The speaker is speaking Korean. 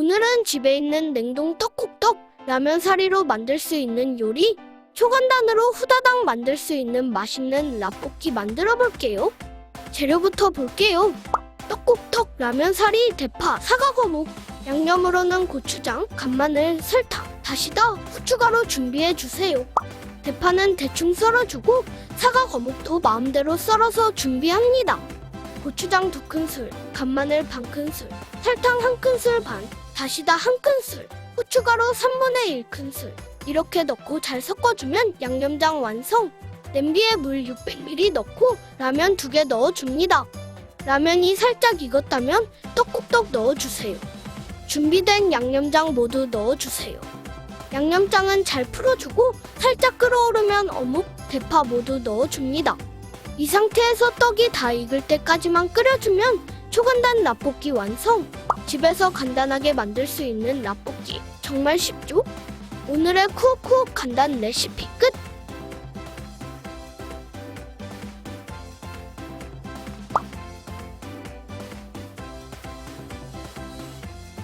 오늘은 집에 있는 냉동 떡국떡, 라면 사리로 만들 수 있는 요리, 초간단으로 후다닥 만들 수 있는 맛있는 라볶이 만들어 볼게요. 재료부터 볼게요. 떡국떡, 라면 사리, 대파, 사과 거묵, 양념으로는 고추장, 간마늘, 설탕, 다시다, 후추가루 준비해 주세요. 대파는 대충 썰어주고 사과 거묵도 마음대로 썰어서 준비합니다. 고추장 두 큰술, 간마늘 반 큰술, 설탕 한 큰술 반, 다시다 한 큰술, 후추가루 3분의 1 큰술. 이렇게 넣고 잘 섞어주면 양념장 완성. 냄비에 물 600ml 넣고 라면 두 개 넣어줍니다. 라면이 살짝 익었다면 떡국떡 넣어주세요. 준비된 양념장 모두 넣어주세요. 양념장은 잘 풀어주고 살짝 끓어오르면 어묵, 대파 모두 넣어줍니다. 이 상태에서 떡이 다 익을 때까지만 끓여주면 초간단 라볶이 완성! 집에서 간단하게 만들 수 있는 라볶이 정말 쉽죠? 오늘의 쿠옥쿠옥 간단 레시피 끝!